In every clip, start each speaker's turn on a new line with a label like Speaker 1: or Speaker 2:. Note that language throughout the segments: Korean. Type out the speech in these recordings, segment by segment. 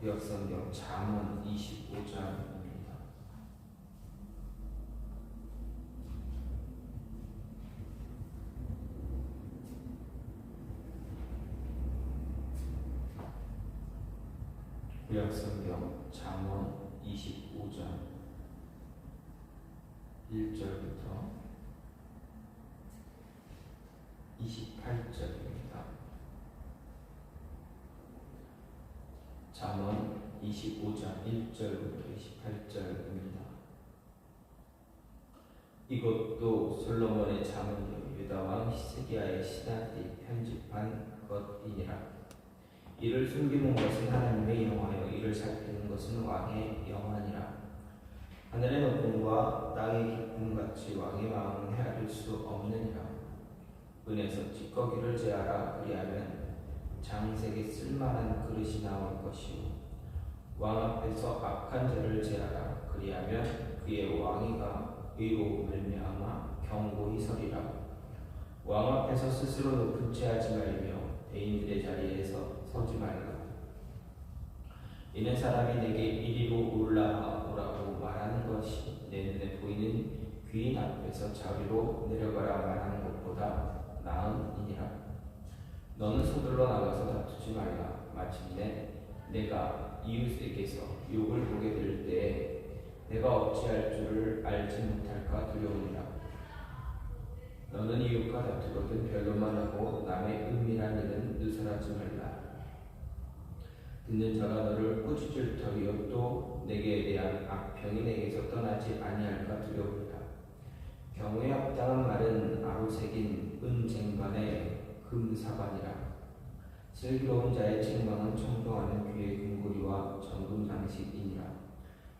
Speaker 1: 구약성경 잠언 25장입니다. 구약성경 잠언 25장 1절부터 28절입니다. 잠언 25장 1절부터 28절입니다. 이것도 솔로몬의 잠언이요 유다 왕 히스기야의 신하들이 편집한 것이니라. 이를 숨기는 것은 하나님의 영화요 이를 살피는 것은 왕의 영화니라. 하늘의 높음과 땅의 깊음 같이 왕의 마음은 헤아릴 수 없느니라. 은에서 찌꺼기를 제하라 그리하면 장색에 쓸만한 그릇이 나올 것이요 왕 앞에서 악한 죄를 제하라. 그리하면 그의 왕위가 의로 말미암아 경고히 서리라. 왕 앞에서 스스로 높은 채하지 말며 대인들의 자리에서 서지 말라. 이는 사람이 내게 이리로 올라오라고 말하는 것이 내 눈에 보이는 귀인 앞에서 자리로 내려가라 말하는 것보다 나음이니라. 너는 서둘러 나가서 다투지 말라. 마침내 내가 이웃에게서 욕을 보게 될 때에 내가 어찌할 줄을 알지 못할까 두려우니라. 너는 이웃과 다투거든 별로만 하고 남의 은밀한 일은 누설하지 말라. 듣는 자가 너를 꾸짖을 터이요 또 내게 대한 악평이 내게서 떠나지 아니할까 두려우니라. 경우에 합당한 말은 아로새긴 은쟁반에 금사반이라 슬기로운 자의 책망은 청종하는 귀의 금고리와 정금 장식이니라.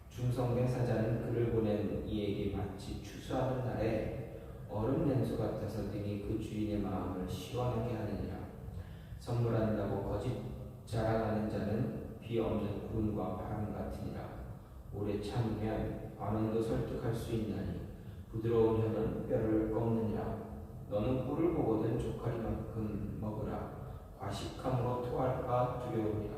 Speaker 1: 중성된 사자는 그를 보낸 이에게 마치 추수하는 날에 얼음 냉수 같아서 등이 그 주인의 마음을 시원하게 하느니라. 선물한다고 거짓 자랑하는 자는 비 없는 구름과 바람 같으니라. 오래 참으면 반응도 설득할 수 있나니 부드러운 혀는 뼈를 꺾느니라. 너는 꿀을 보거든 조카리만큼 먹으라 과식함으로 토할까 두려우니라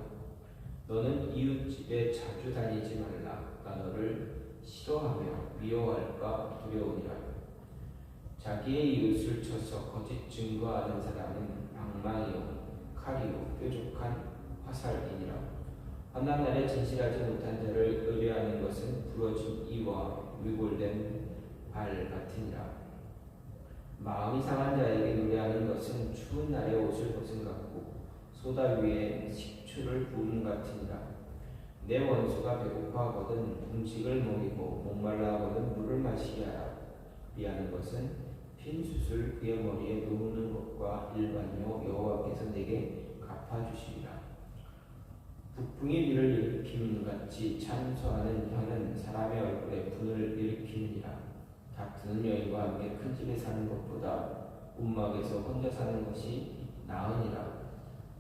Speaker 1: 너는 이웃집에 자주 다니지 말라. 나 너를 싫어하며 미워할까 두려우니라. 자기의 이웃을 쳐서 거짓 증거하는 사람은 방망이요 칼이요 뾰족한 화살이니라. 환난 날에 진실하지 못한 자를 의뢰하는 것은 부러진 이와 위골된 발 같으니라. 마음이 상한 자에게 노래하는 것은 추운 날에 옷을 벗은 같고 소다 위에 식초를 부은 같으니라. 내 원수가 배고파하거든 음식을 먹이고 목말라 하거든 물을 마시게 하라. 미하는 것은 핀 숯을 그의 머리에 놓는 것과 일반이요 여호와께서 내게 갚아주시리라. 북풍이 비를 일으킴 같이 찬소하는 혀는 사람의 얼굴에 분을 일으키느니라. 다투는 여인과 함께 큰 집에 사는 것보다 움막에서 혼자 사는 것이 나으니라.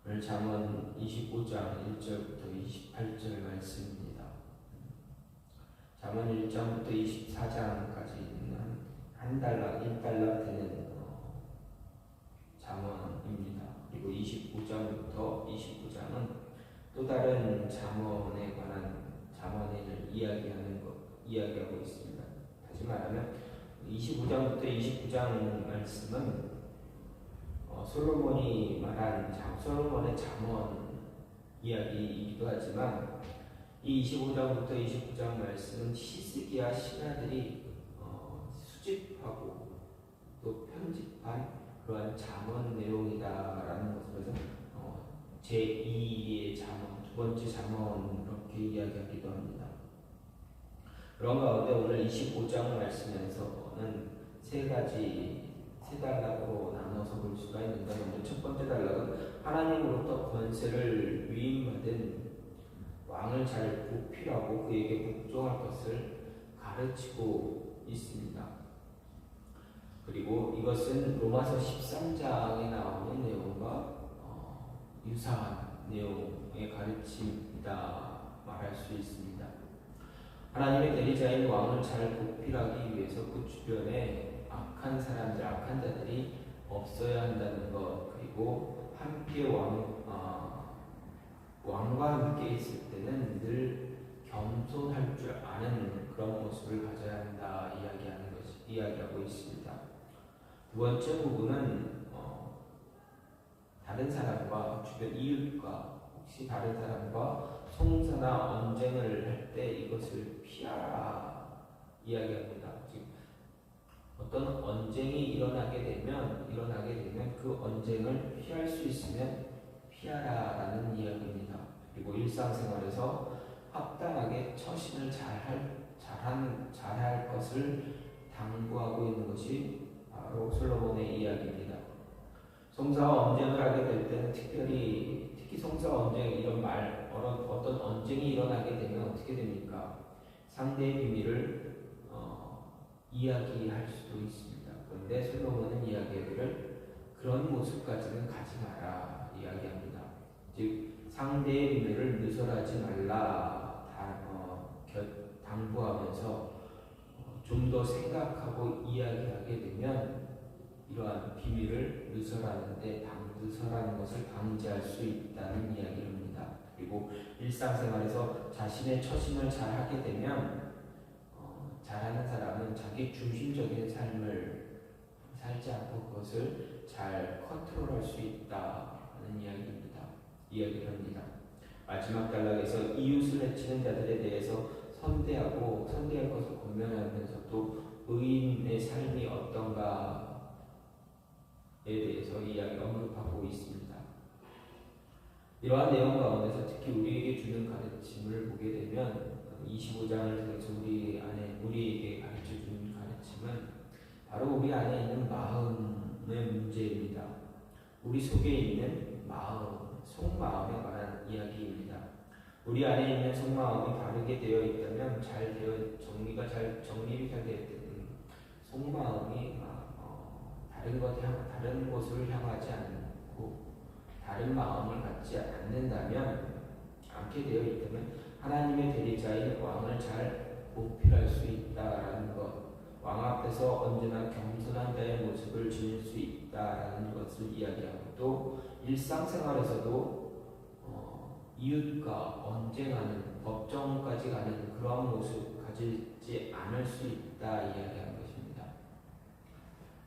Speaker 1: 오늘 잠언 25장 1절부터 28절 말씀입니다. 잠언 1장부터 24장까지 있는 한 달러, 1달러 되는 어, 잠언입니다. 그리고 25장부터 29장은 또 다른 잠언에 관한 잠언을 이야기하는 것, 이야기하고 있습니다. 다시 말하면 25장부터 29장 말씀은 어, 솔로몬이 말한 자, 솔로몬의 잠언 이야기이기도 하지만 이 25장부터 29장 말씀은 히스기야 신하들이 어, 수집하고 또 편집한 그러한 잠언 내용이다라는 것을 어, 제2의 잠언, 두 번째 잠언 이렇게 이야기하기도 합니다. 그런 가운데 오늘 25장 말씀에서 세 가지 세 단락으로 나눠서 볼 수가 있는데 먼저 첫 번째 단락은 하나님으로부터 권세를 위임받은 왕을 잘 보필하고 그에게 복종할 것을 가르치고 있습니다. 그리고 이것은 로마서 13장에 나오는 내용과 어, 유사한 내용의 가르침이다 말할 수 있습니다. 하나님의 대리자인 왕을 잘 보필하기 위해서 그 주변에 악한 사람들, 악한 자들이 없어야 한다는 것 그리고 함께 왕 어, 왕과 함께 있을 때는 늘 겸손할 줄 아는 그런 모습을 가져야 한다 이야기하는 것이 이야기하고 있습니다. 두 번째 부분은 어, 다른 사람과 주변 이웃과 혹시 다른 사람과 송사나 언쟁을 할 때 이것을 피하라 이야기합니다. 즉 어떤 언쟁이 일어나게 되면 일어나게 되면 그 언쟁을 피할 수 있으면 피하라라는 이야기입니다. 그리고 일상생활에서 합당하게 처신을 잘할 잘한 잘할 것을 당부하고 있는 것이 바로 솔로몬의 이야기입니다. 송사와 언쟁을 하게 될 때는 특별히 특히 송사 언쟁 이런 말 어떤 언쟁이 일어나게 되면 어떻게 됩니까? 상대의 비밀을 어, 이야기할 수도 있습니다. 그런데 솔로몬은 이야기하기를 그런 모습까지는 가지 마라 이야기합니다. 즉 상대의 비밀을 누설하지 말라 다, 어, 당부하면서 어, 좀더 생각하고 이야기하게 되면 이러한 비밀을 누설하는데 누설하는 것을 방지할 수 있다는 이야기입니다. 그리고 일상생활에서 자신의 처신을 잘 하게 되면 어, 잘하는 사람은 자기 중심적인 삶을 살지 않고 그것을 잘 컨트롤할 수 있다는 이야기입니다. 이야기를 합니다. 마지막 단락에서 이웃을 해치는 자들에 대해서 선대하고 선대할 것을 권면하면서도 의인의 삶이 어떤가에 대해서 이야기 언급하고 있습니다. 이러한 내용 가운데서 특히 우리에게 주는 가르침을 보게 되면 25장을 통해서 우리 안에 우리에게 가르쳐 주는 가르침은 바로 우리 안에 있는 마음의 문제입니다. 우리 속에 있는 마음, 속마음에 관한 이야기입니다. 우리 안에 있는 속마음이 바르게 되어 있다면 잘 되어 정리가 잘 정립이 잘 되어 있는 속마음이 어, 다른 것향 다른 곳을 향하지 않고 다른 마음을 갖지 않는다면 않게 되어 있다면 하나님의 대리자인 왕을 잘 보필할 수 있다라는 것, 왕 앞에서 언제나 겸손한 자의 모습을 지닐 수 있다라는 것을 이야기하고 또 일상생활에서도 어, 이웃과 언쟁하는 법정까지 가는 그러한 모습 가지지 않을 수 있다 이야기하는 것입니다.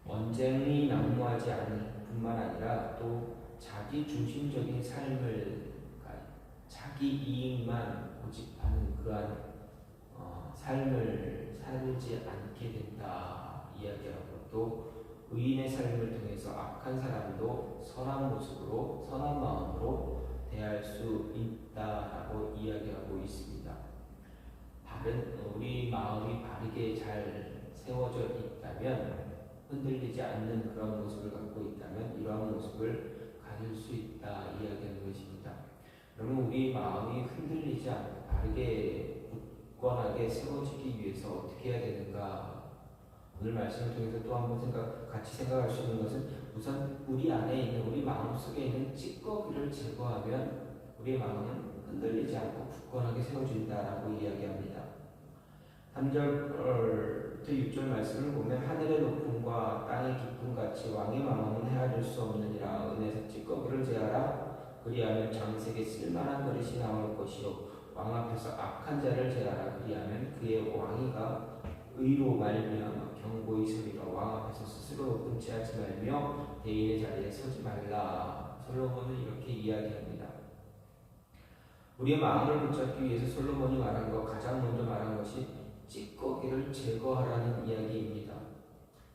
Speaker 1: 언쟁이 난무하지 않을 뿐만 아니라 또 자기 중심적인 삶을 자기 이익만 고집하는 그러한 어, 삶을 살지 않게 된다 이야기하고 또 의인의 삶을 통해서 악한 사람도 선한 모습으로 선한 마음으로 대할 수 있다라고 이야기하고 있습니다. 바른 우리 마음이 바르게 잘 세워져 있다면 흔들리지 않는 그런 모습을 갖고 있다면 이러한 모습을 가질 수 있다 이야기하는 것입니다. 그러면 우리 마음이 흔들리지 않고 바르게 굳건하게 세워지기 위해서 어떻게 해야 되는가. 오늘 말씀을 통해서 또 한번 생각, 같이 생각할 수 있는 것은 우선 우리 안에 있는 우리 마음 속에 있는 찌꺼기를 제거하면 우리의 마음은 흔들리지 않고 굳건하게 세워진다라고 이야기합니다. 3절부터 6절 말씀을 보면 하늘의 높음과 땅의 깊음 같이 왕의 마음은 헤아릴 수 없느니라. 은혜에서 찌꺼기를 제하라 그리하면 장색에 쓸만한 그릇이 나올 것이요 왕 앞에서 악한 자를 제하라 그리하면 그의 왕위가 의로 말미암아 경고의 소리가 왕 앞에서 스스로 채하지 말며 대인의 자리에 서지 말라. 솔로몬은 이렇게 이야기합니다. 우리의 마음을 붙잡기 위해서 솔로몬이 말한 것 가장 먼저 말한 것이 찌꺼기를 제거하라는 이야기입니다.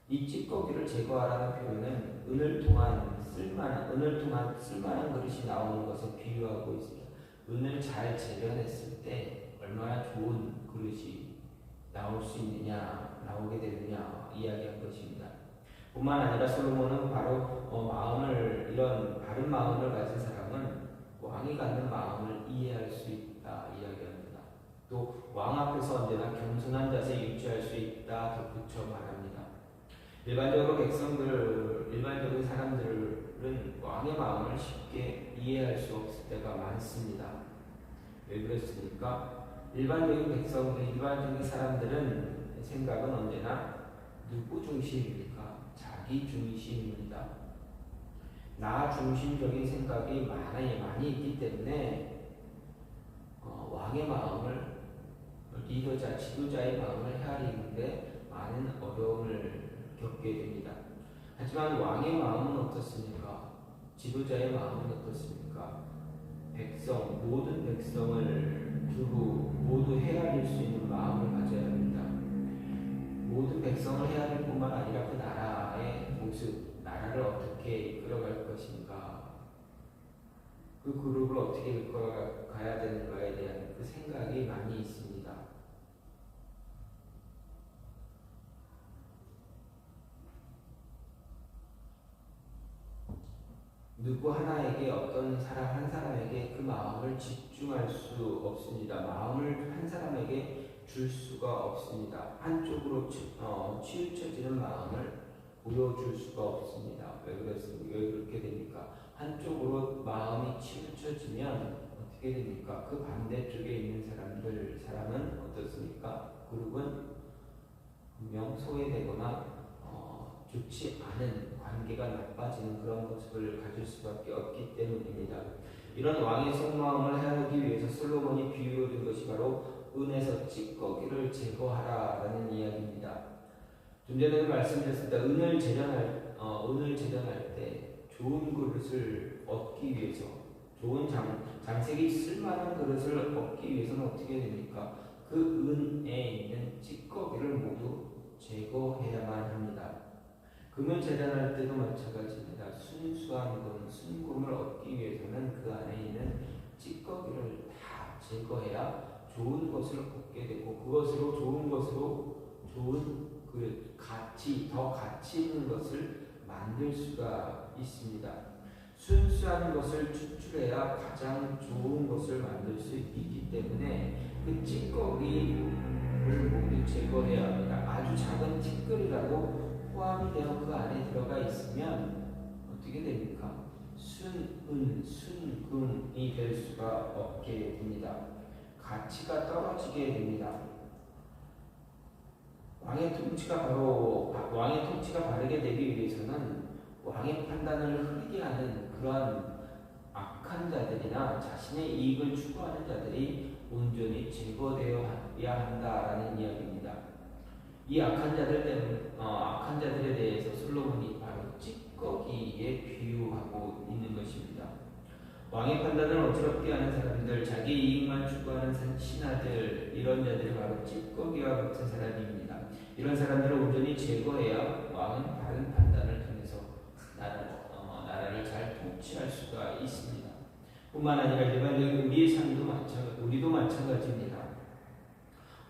Speaker 1: 이 찌꺼기를 제거하라는 표현은 은을 통한 쓸만한 은을 통한 쓸만한 그릇이 나오는 것에 비유하고 있습니다. 은을 잘 재련했을 때 얼마나 좋은 그릇이 나올 수 있느냐 나오게 되느냐 이야기한 것입니다. 뿐만 아니라 솔로몬은 바로 어, 마음을 이런 바른 마음을 가진 사람은 왕이 갖는 마음을 이해할 수 있다 이야기. 또왕 앞에서 언제나 겸손한 자세 유지할 수 있다 덧붙여 말합니다. 일반적으로 백성들, 일반적인 사람들 은 왕의 마음을 쉽게 이해할 수 없을 때가 많습니다. 왜 그렇습니까? 일반적인 백성들, 일반적인 사람들은 생각은 언제나 누구 중심입니까? 자기 중심입니다. 나 중심적인 생각이 많이, 많이 있기 때문에 어, 왕의 마음을 리더자, 지도자의 마음을 헤아리는데 많은 어려움을 겪게 됩니다. 하지만 왕의 마음은 어떻습니까? 지도자의 마음은 어떻습니까? 백성, 모든 백성을 두고 모두 헤아릴 수 있는 마음을 가져야 합니다. 모든 백성을 헤아릴 뿐만 아니라 그 나라의 모습, 나라를 어떻게 이끌어갈 것인가, 그 그룹을 어떻게 이끌어가야 되는가에 대한 그 생각이 많이 있습니다. 누구 하나에게 어떤 사람 한 사람에게 그 마음을 집중할 수 없습니다. 마음을 한 사람에게 줄 수가 없습니다. 한쪽으로 치, 어, 치우쳐지는 마음을 보여줄 수가 없습니다. 왜 그렇습니까? 왜 그렇게 됩니까? 한쪽으로 마음이 치우쳐지면 어떻게 됩니까? 그 반대쪽에 있는 사람들, 사람은 어떻습니까? 그룹은 분명 소외되거나 어, 좋지 않은 관계가 나빠지는 그런 모습을 가질 수밖에 없기 때문입니다. 이런 왕의 속마음을 헤아리기 위해서 솔로몬이 비유해준 것이 바로 은에서 찌꺼기를 제거하라라는 이야기입니다. 좀 전에도 말씀드렸습니다. 은을 재련할 어, 은을 재련할 때 좋은 그릇을 얻기 위해서 좋은 장, 장색이 쓸만한 그릇을 얻기 위해서는 어떻게 됩니까? 그 은에 있는 찌꺼기를 모두 제거해야만 합니다. 금을 재단할 때도 마찬가지입니다. 순수한 금, 순금을 얻기 위해서는 그 안에 있는 찌꺼기를 다 제거해야 좋은 것을 얻게 되고 그것으로 좋은 것으로 좋은 그 가치, 더 가치 있는 것을 만들 수가 있습니다. 순수한 것을 추출해야 가장 좋은 것을 만들 수 있기 때문에 그 찌꺼기를 모두 제거해야 합니다. 아주 작은 티끌이라도 포함이 되어 그 안에 들어가 있으면 어떻게 됩니까? 순은, 순금이 될 수가 없게 됩니다. 가치가 떨어지게 됩니다. 왕의 통치가 바로 왕의 통치가 바르게 되기 위해서는 왕의 판단을 흐리게 하는 그러한 악한 자들이나 자신의 이익을 추구하는 자들이 온전히 제거되어야 한다라는 이야기입니다. 이 악한 자들 때문에 어, 악한 자들에 대해서 솔로몬이 바로 찌꺼기에 비유하고 있는 것입니다. 왕의 판단을 어지럽게 하는 사람들, 자기 이익만 추구하는 신하들, 이런 자들이 바로 찌꺼기와 같은 사람입니다. 이런 사람들을 온전히 제거해야 왕은 바른 판단을 통해서 나라, 어, 나라를 잘 통치할 수가 있습니다. 뿐만 아니라 일반적인 우리의 삶도 마찬가지, 우리도 마찬가지입니다.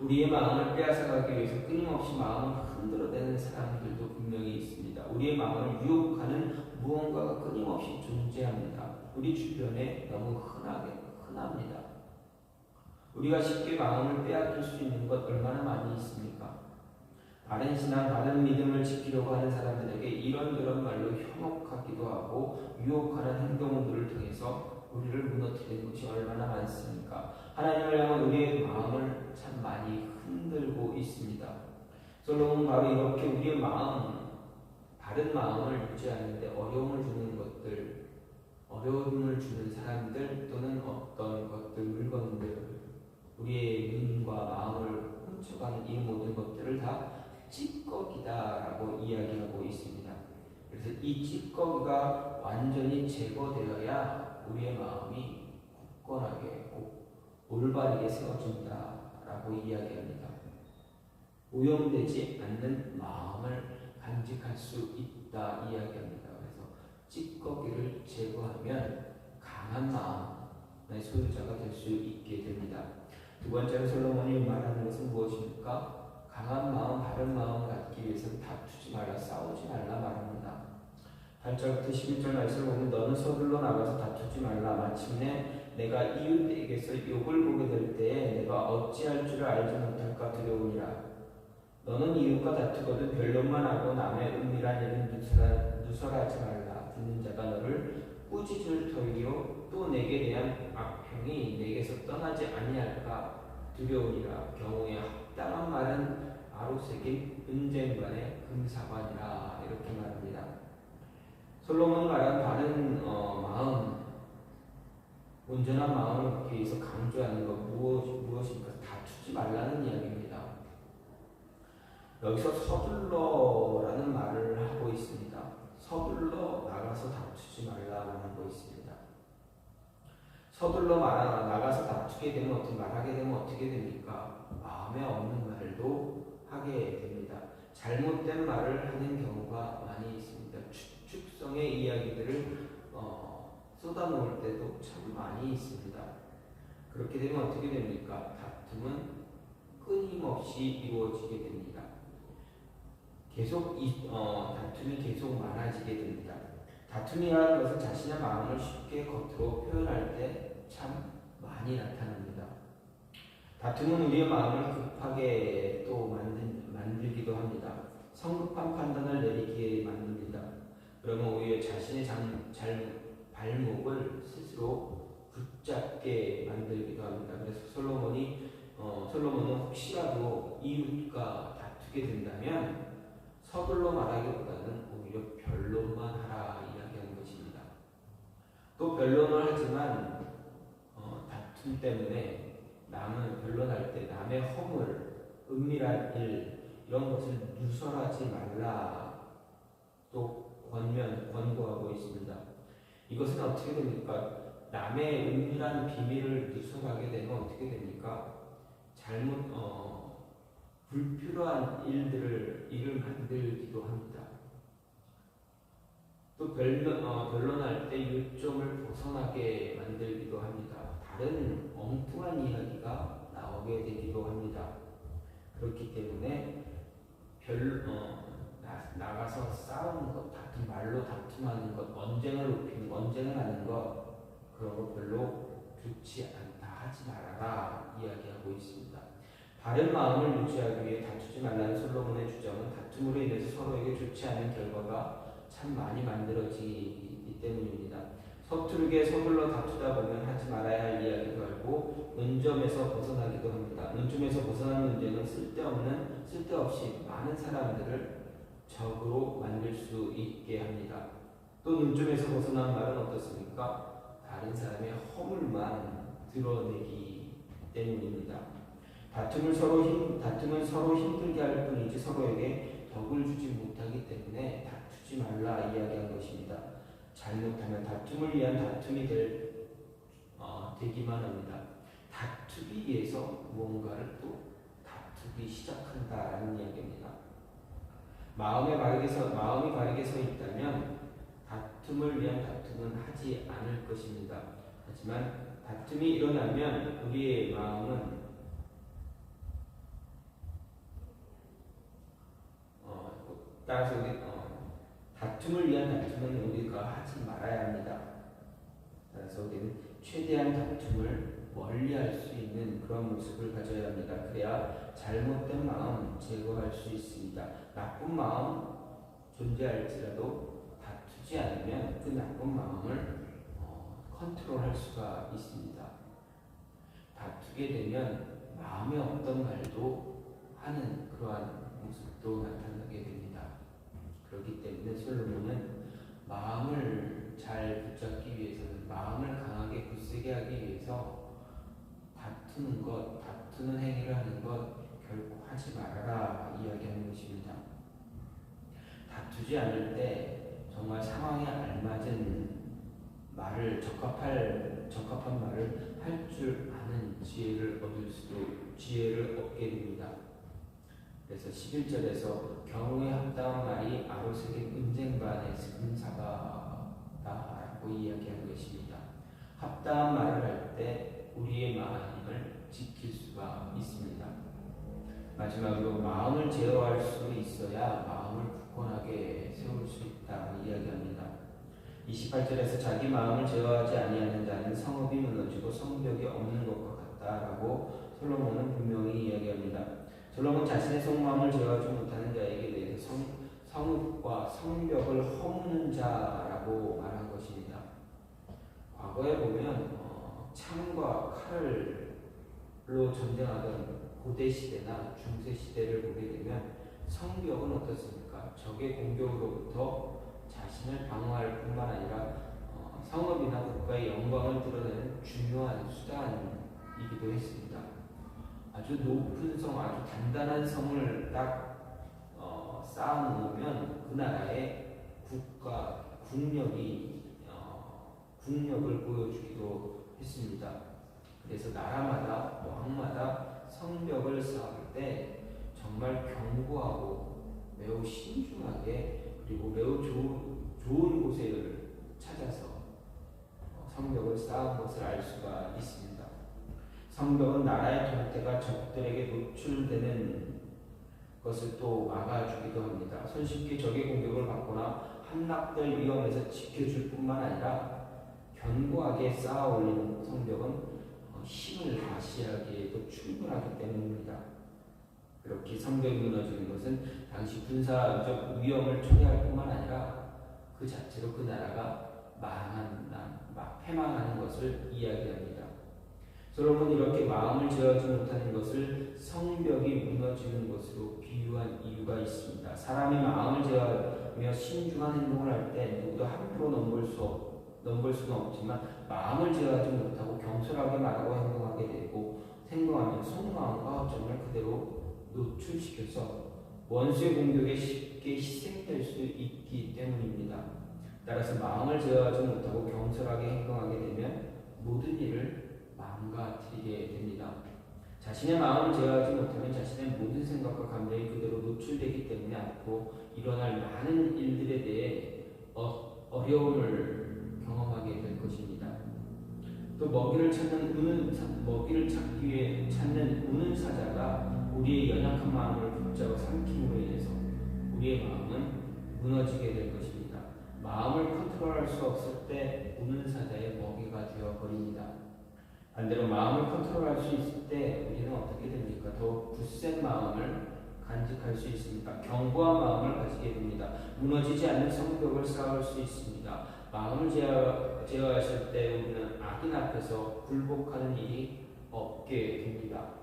Speaker 1: 우리의 마음을 빼앗아가기 위해서 끊임없이 마음을 흔들어대는 사람들도 분명히 있습니다. 우리의 마음을 유혹하는 무언가가 끊임없이 존재합니다. 우리 주변에 너무 흔하게 흔합니다. 우리가 쉽게 마음을 빼앗길 수 있는 것 얼마나 많이 있습니까? 바른 신앙, 바른 믿음을 지키려고 하는 사람들에게 이런저런 말로 현혹하기도 하고 유혹하는 행동들을 통해서 우리를 무너뜨리는 것이 얼마나 많습니까? 하나님을 향한 우리의 마음을 참 많이 흔들고 있습니다. 솔로몬 바로 이렇게 우리의 마음, 바른 마음을 유지하는데 어려움을 주는 것들, 어려움을 주는 사람들 또는 어떤 것들, 물건들, 우리의 눈과 마음을 훔쳐가는 이 모든 것들을 다 찌꺼기다라고 이야기하고 있습니다. 그래서 이 찌꺼기가 완전히 제거되어야 우리의 마음이 굳건하게 올바르게 세워진다 라고 이야기합니다. 오염되지 않는 마음을 간직할 수 있다 이야기합니다. 그래서 찌꺼기를 제거하면 강한 마음의 소유자가 될 수 있게 됩니다. 두 번째로 솔로몬이 말하는 것은 무엇입니까? 강한 마음, 바른 마음 갖기 위해서는 다투지 말라, 싸우지 말라 말합니다. 8절부터 11절 말씀을 보면 너는 서둘러 나가서 다투지 말라 마침내 내가 이웃에게서 욕을 보게 될 때에 내가 어찌할 줄을 알지 못할까 두려우니라. 너는 이웃과 다투거든 변론만 하고 남의 은밀한 일은 누설하, 누설하지 말라. 듣는 자가 너를 꾸짖을 터이요 또 내게 대한 악평이 내게서 떠나지 아니할까 두려우니라. 경우에 합당한 말은 아로새긴 은쟁반의 금사관이라 이렇게 말합니다. 솔로몬이 말한 바른 어, 마음, 온전한 마음을 위해서 강조하는 것 무엇, 무엇입니까? 다투지 말라는 이야기입니다. 여기서 서둘러라는 말을 하고 있습니다. 서둘러 나가서 다투지 말라고 하고 있습니다. 서둘러 말 나가서 다투게 되면 어떻게 말하게 되면 어떻게 됩니까? 마음에 없는 말도 하게 됩니다. 잘못된 말을 하는 경우가 많이 있습니다. 축축성의 이야기들을 어, 쏟아놓을 때도 참 많이 있습니다. 그렇게 되면 어떻게 됩니까? 다툼은 끊임없이 이루어지게 됩니다. 계속 이, 어, 다툼이 계속 많아지게 됩니다. 다툼이라는 것은 자신의 마음을 쉽게 겉으로 표현할 때 참 많이 나타납니다. 다툼은 우리의 마음을 급하게 또 만들, 만들기도 합니다. 성급한 판단을 내리게 만듭니다. 그러면 오히려 자신의 장, 잘, 발목을 스스로 붙잡게 만들기도 합니다. 그래서 솔로몬이 어, 솔로몬은 혹시라도 이웃과 다투게 된다면 서둘러 말하기보다는 오히려 변론만 하라 이야기하는 것입니다. 또 변론을 하지만 어, 다툼 때문에 남을 변론할 때 남의 허물, 은밀한 일 이런 것을 누설하지 말라 또 권면 권고하고 있습니다. 이것은 어떻게 됩니까? 남의 은밀한 비밀을 누설하게 되면 어떻게 됩니까? 잘못 어, 불필요한 일들을 일을 만들기도 합니다. 또 변론, 어, 변론할 때 요점을 벗어나게 만들기도 합니다. 다른 엉뚱한 이야기가 나오게 되기도 합니다. 그렇기 때문에 별, 어, 나, 나가서 싸우는 것, 다툼 말로 다툼하는 것, 언쟁을 높이는 언쟁을 하는 것 그런 거 별로 좋지 않다 하지 말아라 이야기하고 있습니다. 바른 마음을 유지하기 위해 다투지 말라는 솔로몬의 주장은 다툼으로 인해서 서로에게 좋지 않은 결과가 참 많이 만들어지기 때문입니다. 서투르게 서둘러 다투다 보면 하지 말아야 할 이야기도 하고 논점에서 벗어나기도 합니다. 논점에서 벗어난 문제는 쓸데없는 쓸데없이 많은 사람들을 적으로 만들 수 있게 합니다. 또 논점에서 벗어난 말은 어떻습니까? 다른 사람의 허물만 드러내기 때문입니다. 다툼을 서로 힘, 다툼은 서로 힘들게 할 뿐이지 서로에게 덕을 주지 못하기 때문에 다투지 말라 이야기한 것입니다. 잘못하면 다툼을 위한 다툼이 될, 어, 되기만 합니다. 다투기 위해서 무언가를 또 다투기 시작한다라는 이야기입니다. 마음에 바르게 서, 마음이 바르게 서 있다면 다툼을 위한 다툼은 하지 않을 것입니다. 하지만 다툼이 일어나면 우리의 마음은 따라서 우리 어, 다툼을 위한 다툼은 우리가 하지 말아야 합니다. 따라서 우리는 최대한 다툼을 멀리할 수 있는 그런 모습을 가져야 합니다. 그래야 잘못된 마음 제거할 수 있습니다. 나쁜 마음 존재할지라도 다투지 않으면 그 나쁜 마음을 어, 컨트롤할 수가 있습니다. 다투게 되면 마음에 없던 말도 하는 그러한 모습도 나타나게 됩니다. 그렇기 때문에 솔로몬은 마음을 잘 붙잡기 위해서는 마음을 강하게 굳세게 하기 위해서 다투는 것, 다투는 행위를 하는 것 결코 하지 말아라 이야기하는 것입니다. 다투지 않을 때 정말 상황에 알맞은 말을 적합할 적합한 말을 할 줄 아는 지혜를 얻을 수도 지혜를 얻게 됩니다. 그래서 11절에서 경우에 합당한 말이 아로색의 은쟁반의 은사가다라고 이야기하는 것입니다. 합당한 말을 할 때 우리의 마음을 지킬 수가 있습니다. 마지막으로 마음을 제어할 수 있어야 마음을 굳건하게 세울 수 있다 이야기합니다. 28절에서 자기 마음을 제어하지 아니하는 자는 성읍이 무너지고 성벽이 없는 것과 같다라고 솔로몬은 분명히 이야기합니다. 솔로몬 자신의 속마음을 제어하지 못하는 자에게 대해서 성, 성읍과 성벽을 허무는 자라고 말한 것입니다. 과거에 보면 어, 창과 칼로 전쟁하던 고대 시대나 중세 시대를 보게 되면 성벽은 어떻습니까? 적의 공격으로부터 자신을 방어할 뿐만 아니라 어, 성읍이나 국가의 영광을 드러내는 중요한 수단이기도 했습니다. 아주 높은 성, 아주 단단한 성을 딱 어, 쌓아놓으면 그 나라의 국가, 국력이 어, 국력을 보여주기도 했습니다. 그래서 나라마다 왕마다 성벽을 쌓을 때 정말 견고하고 매우 신중하게 그리고 매우 좋은, 좋은 곳을 찾아서 어, 성벽을 쌓은 것을 알 수가 있습니다. 성벽은 나라의 통태가 적들에게 노출되는 것을 또 막아주기도 합니다. 손쉽게 적의 공격을 받거나 함락될 위험에서 지켜줄 뿐만 아니라 견고하게 쌓아 올리는 성벽은 어, 힘을 과시하기에도 충분하기 때문입니다. 이렇게 성벽이 무너지는 것은 당시 군사적 위험을 초래할 뿐만 아니라 그 자체로 그 나라가 망한, 패망하는 것을 이야기합니다. 솔로몬이 이렇게 마음을 제어하지 못하는 것을 성벽이 무너지는 것으로 비유한 이유가 있습니다. 사람이 마음을 제어하며 신중한 행동을 할 때 누구도 함부로 넘볼 수 없, 넘볼 수는 없지만 마음을 제어하지 못하고 경솔하게 말하고 행동하게 되고 행동하면 속마음과 어점을 그대로 노출시켜서 원수의 공격에 쉽게 희생될 수 있기 때문입니다. 따라서 마음을 제어하지 못하고 경솔하게 행동하게 되면 모든 일을 망가뜨리게 됩니다. 자신의 마음을 제어하지 못하면 자신의 모든 생각과 감정이 그대로 노출되기 때문에 앞으로 일어날 많은 일들에 대해 어, 어려움을 경험하게 될 것입니다. 또 먹이를 찾는 우는 먹이를 찾기 위해 찾는 우는 사자가 우리의 연약한 마음을 붙잡아 삼킴으로 인해서 우리의 마음은 무너지게 될 것입니다. 마음을 컨트롤할 수 없을 때 우는 사자의 먹이가 되어 버립니다. 반대로 마음을 컨트롤할 수 있을 때 우리는 어떻게 됩니까? 더욱 굳센 마음을 간직할 수 있습니다. 견고한 마음을 가지게 됩니다. 무너지지 않는 성벽을 쌓을 수 있습니다. 마음을 제어, 제어하실 때 우리는 악인 앞에서 굴복하는 일이 없게 됩니다.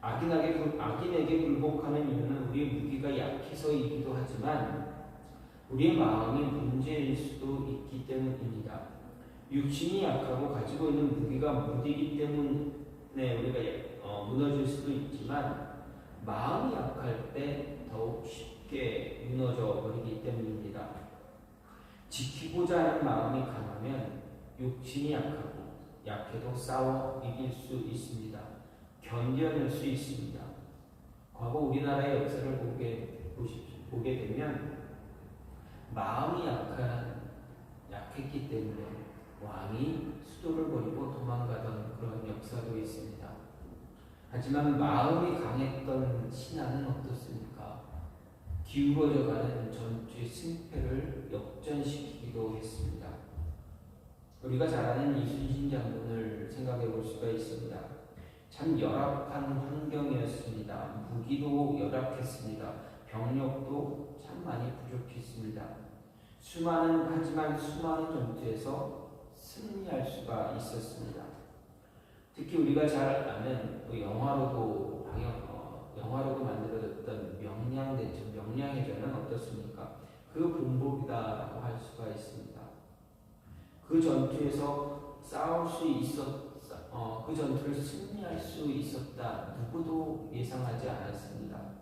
Speaker 1: 악인에게, 악인에게 굴복하는 이유는 우리의 무기가 약해서이기도 하지만 우리의 마음이 문제일 수도 있기 때문입니다. 육신이 약하고 가지고 있는 무기가 무디기 때문에 우리가 어, 무너질 수도 있지만 마음이 약할 때 더욱 쉽게 무너져 버리기 때문입니다. 지키고자 하는 마음이 강하면 육신이 약하고 약해도 싸워 이길 수 있습니다. 견뎌낼 수 있습니다. 과거 우리나라의 역사를 보게, 보게 되면 마음이 약한, 약했기 때문에 왕이 수도를 버리고 도망가던 그런 역사도 있습니다. 하지만 마음이 강했던 신하는 어떻습니까? 기울어져가는 전투의 승패를 역전시키기도 했습니다. 우리가 잘 아는 이순신 장군을 생각해 볼 수가 있습니다. 참 열악한 환경이었습니다. 무기도 열악했습니다. 병력도 참 많이 부족했습니다. 수많은 하지만 수많은 전투에서 승리할 수가 있었습니다. 특히 우리가 잘 아는 그 영화로도 방영, 어, 영화로도 만들어졌던 명량대전, 명량해전은 어떻습니까? 그 본보기다라고 할 수가 있습니다. 그 전투에서 싸울 수 있었, 어, 그 전투를 승리할 수 있었다. 누구도 예상하지 않았습니다.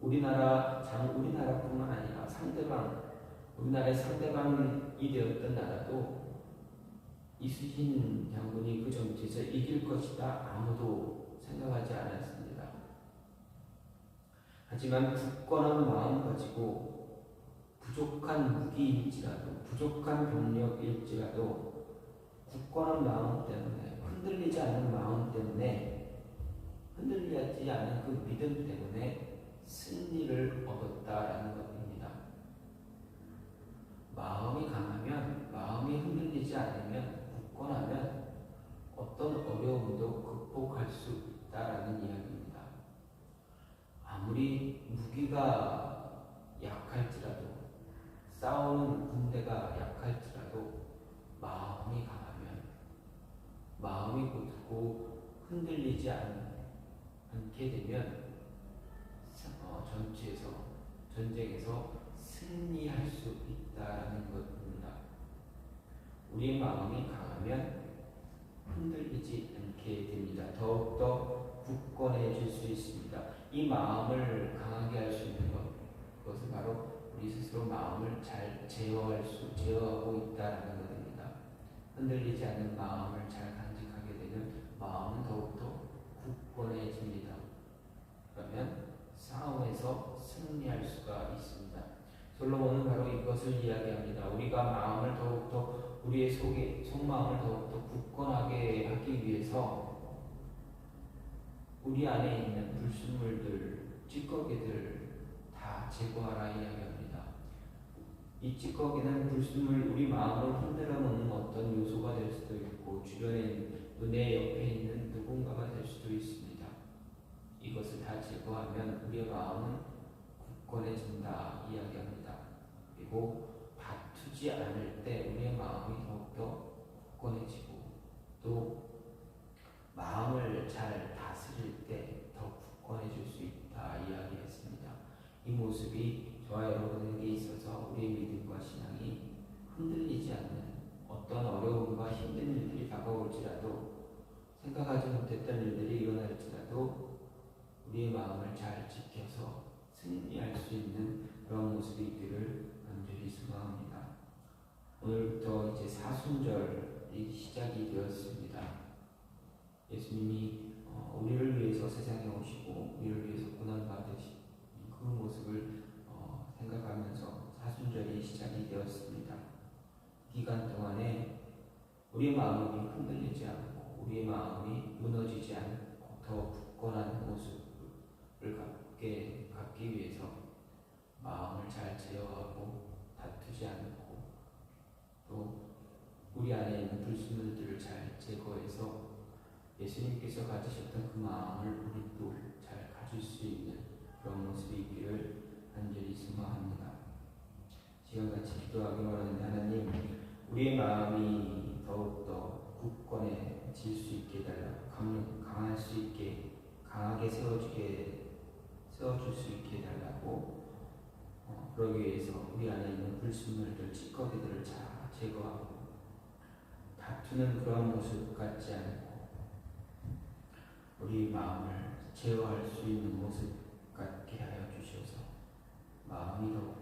Speaker 1: 우리나라, 장, 우리나라뿐만 아니라 상대방, 우리나라의 상대방이 되었던 나라도 이수진 장군이 그 전투에서 이길 것이다 아무도 생각하지 않았습니다. 하지만 굳건한 마음 가지고 부족한 무기일지라도 부족한 병력일지라도 굳건한 마음 때문에 흔들리지 않는 마음 때문에 흔들리지 않는 그 믿음 때문에 승리를 얻었다라는 겁니다. 마음이 강하면 마음이 흔들리지 않으면 굳건하면 어떤 어려움도 극복할 수 아무리 무기가 약할지라도 싸우는 군대가 약할지라도 마음이 강하면 마음이 굳고 흔들리지 않, 않게 되면 어, 전투에서 전쟁에서 승리할 수 있다라는 것입니다. 우리의 마음이 강하면 흔들리지 않게 됩니다. 더욱더 굳건해질 수 있습니다. 이 마음을 강하게 할 수 있는 것, 그것은 바로 우리 스스로 마음을 잘 제어할 수, 제어하고 있다라는 것입니다. 흔들리지 않는 마음을 잘 간직하게 되면 마음은 더욱더 굳건해집니다. 그러면 싸움에서 승리할 수가 있습니다. 솔로몬은 바로 이것을 이야기합니다. 우리가 마음을 더욱더 우리의 속에 속마음을 더욱더 굳건하게 하기 위해서 우리 안에 있는 불순물들, 찌꺼기들 다 제거하라 이야기합니다. 이 찌꺼기는 불순물 우리 마음을 흔들어 놓는 어떤 요소가 될 수도 있고 주변에 내 옆에 있는 누군가가 될 수도 있습니다. 이것을 다 제거하면 우리의 마음은 굳건해진다 이야기합니다. 그리고 다투지 않을 때 우리의 마음이 더욱더 굳건해지고 또 마음을 잘 다스릴 때 더 굳건해질 수 있다 이야기했습니다. 이 모습이 저와 여러분에게 있어서 우리의 믿음과 신앙이 흔들리지 않는 어떤 어려움과 힘든 일들이 다가올지라도 생각하지 못했던 일들이 일어날지라도 우리의 마음을 잘 지켜서 승리할 수 있는 그런 모습이 있기를 간절히 소망합니다. 오늘부터 이제 사순절이 시작이 되었습니다. 예수님이 어, 우리를 위해서 세상에 오시고 우리를 위해서 고난 받으신 그 모습을 어, 생각하면서 사순절이 시작이 되었습니다. 기간 동안에 우리의 마음이 흔들리지 않고 우리의 마음이 무너지지 않고 더 굳건한 모습을 갖게 갖기 위해서 마음을 잘 제어하고 다투지 않고 또 우리 안에 있는 불순물들을 잘 제거해서 예수님께서 가지셨던 그 마음을 우리도 잘 가질 수 있는 그런 모습이 있기를 간절히 소망합니다. 지금 같이 기도하기 원하는 하나님, 우리의 마음이 더욱더 굳건해질 수 있게 달라 강, 강할 수 있게 강하게 세워주게 세워줄 수 있게 달라고 어, 그러기 위해서 우리 안에 있는 불순물들, 찌꺼기들을 잘 제거하고 다투는 그런 모습 같지 않고 우리 마음을 제어할 수 있는 모습 갖게 하여 주시옵소서. 마음이 더욱